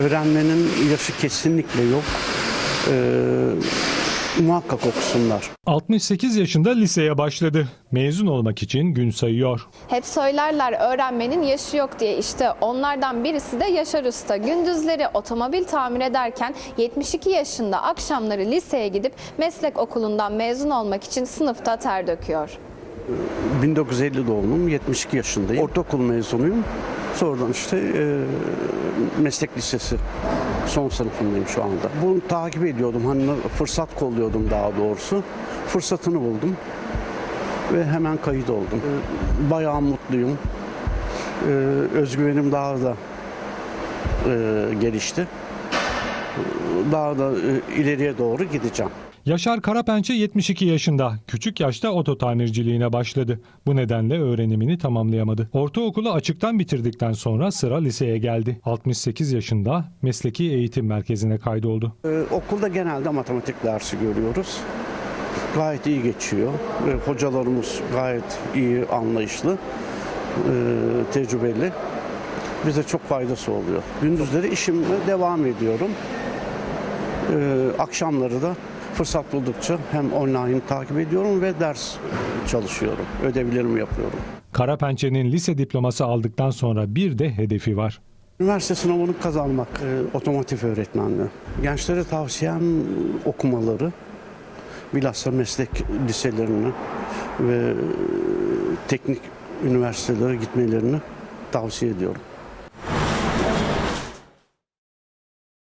Öğrenmenin yaşı kesinlikle yok. Ee, muhakkak okusunlar. 68 yaşında liseye başladı. Mezun olmak için gün sayıyor. Hep söylerler öğrenmenin yaşı yok diye. İşte onlardan birisi de Yaşar Usta. Gündüzleri otomobil tamir ederken 72 yaşında akşamları liseye gidip meslek okulundan mezun olmak için sınıfta ter döküyor. 1950 doğumluyum, 72 yaşındayım. Ortaokul mezunuyum. Sonradan işte e, meslek lisesi son sınıfındayım şu anda. Bunu takip ediyordum. Hani fırsat kolluyordum daha doğrusu. Fırsatını buldum ve hemen kayıt oldum. E, Bayağı mutluyum. E, özgüvenim daha da e, gelişti. Daha da e, ileriye doğru gideceğim. Yaşar Karapençe 72 yaşında. Küçük yaşta oto tamirciliğine başladı. Bu nedenle öğrenimini tamamlayamadı. Ortaokulu açıktan bitirdikten sonra sıra liseye geldi. 68 yaşında mesleki eğitim merkezine kaydoldu. Ee, okulda genelde matematik dersi görüyoruz. Gayet iyi geçiyor. Ee, hocalarımız gayet iyi, anlayışlı, ee, tecrübeli. Bize çok faydası oluyor. Gündüzleri işime devam ediyorum. Ee, akşamları da fırsat buldukça hem online takip ediyorum ve ders çalışıyorum. Ödevlerimi yapıyorum. Karapençe'nin lise diploması aldıktan sonra bir de hedefi var. Üniversite sınavını kazanmak, e, otomotiv öğretmenliği. Gençlere tavsiyem okumaları, bilhassa meslek liselerine ve teknik üniversitelere gitmelerini tavsiye ediyorum.